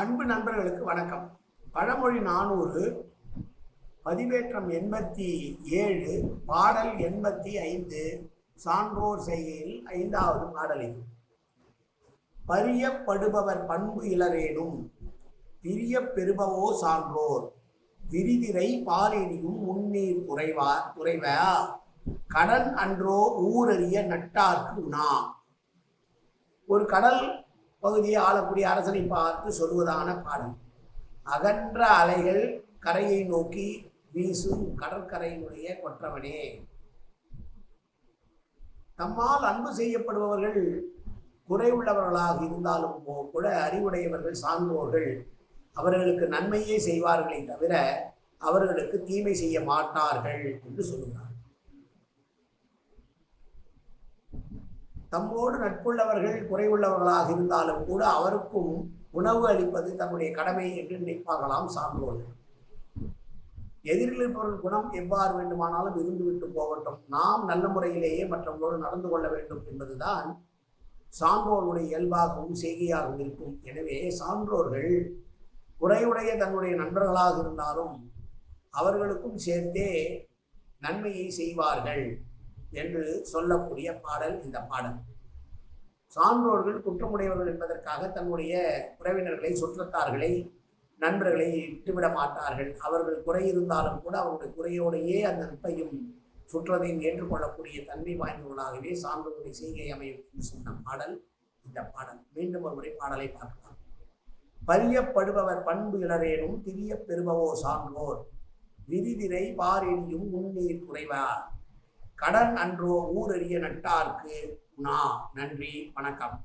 அன்பு நண்பர்களுக்கு வணக்கம். பழமொழி நானூறு பதிவேற்றம் எண்பத்தி ஏழு பாடல் எண்பத்தி ஐந்து சான்றோர் செய்கையில் ஐந்தாவது பாடல் இது. பரியப்படுபவர் பண்பு இளரேனும் பிரிய பெறுபவோ சான்றோர் விரிதிரை பாரினியும் முன்னீர் குறைவா குறைவா? கடன் அன்றோ ஊரறிய நட்டார்க்கு உணா. ஒரு கடல் பகுதியை ஆளக்கூடிய அரசனை பார்த்து சொல்வதான பாடல் அகன்ற அலைகள் கரையை நோக்கி வீசும் கடற்கரையினுடைய கொற்றவனே. தம்மால் அன்பு செய்யப்படுபவர்கள் குறைவுள்ளவர்களாக இருந்தாலும் கூட அறிவுடையவர்கள் சான்றோர்கள் அவர்களுக்கு நன்மையே செய்வார்களே தவிர அவர்களுக்கு தீமை செய்ய மாட்டார்கள் என்று சொல்கிறார் தம்மோடு நட்புள்ளவர்கள் குறைவுள்ளவர்களாக இருந்தாலும் கூட அவருக்கும் உணவு அளிப்பது தன்னுடைய கடமை என்று நினைப்பார்களாம் சான்றோர்கள். எதிரில் இருப்பவர்கள் குணம் எவ்வாறு வேண்டுமானாலும் இருந்துவிட்டு போகட்டும். நாம் நல்ல முறையிலேயே மற்றவர்களோடு நடந்து கொள்ள வேண்டும் என்பதுதான் சான்றோர்களுடைய இயல்பாகவும் செய்கையாகவும் இருக்கும். எனவே சான்றோர்கள் குறைவுடைய தன்னுடைய நண்பர்களாக இருந்தாலும் அவர்களுக்கும் சேர்த்தே நன்மையை செய்வார்கள். என்று சொல்லக்கூடிய பாடல் இந்த பாடல். சான்றோர்கள் குற்றமுடையவர்கள் என்பதற்காக தன்னுடைய உறவினர்களை சுற்றத்தார்களை நண்பர்களை விட்டுவிட மாட்டார்கள். அவர்கள் குறை இருந்தாலும் கூட அவருடைய குறையோடையே அந்த நட்பையும் சுற்றதையும் ஏற்றுக்கொள்ளக்கூடிய தன்மை வாய்ந்தவர்களாகவே சான்றோருடைய செய்கை அமையும் என்று சொன்ன பாடல் இந்த பாடல். மீண்டும் ஒரு முறை பாடலை பார்க்கலாம். பரியப்படுபவர் பண்பு இளரேனும் திரிய பெறுபவோ சான்றோர்? விரிதிரை பாரெனியும் முன்னீர் குறைவார். கடன் அன்றோ ஊரறிய நட்டார்க்கு நா நன்றி வணக்கம்.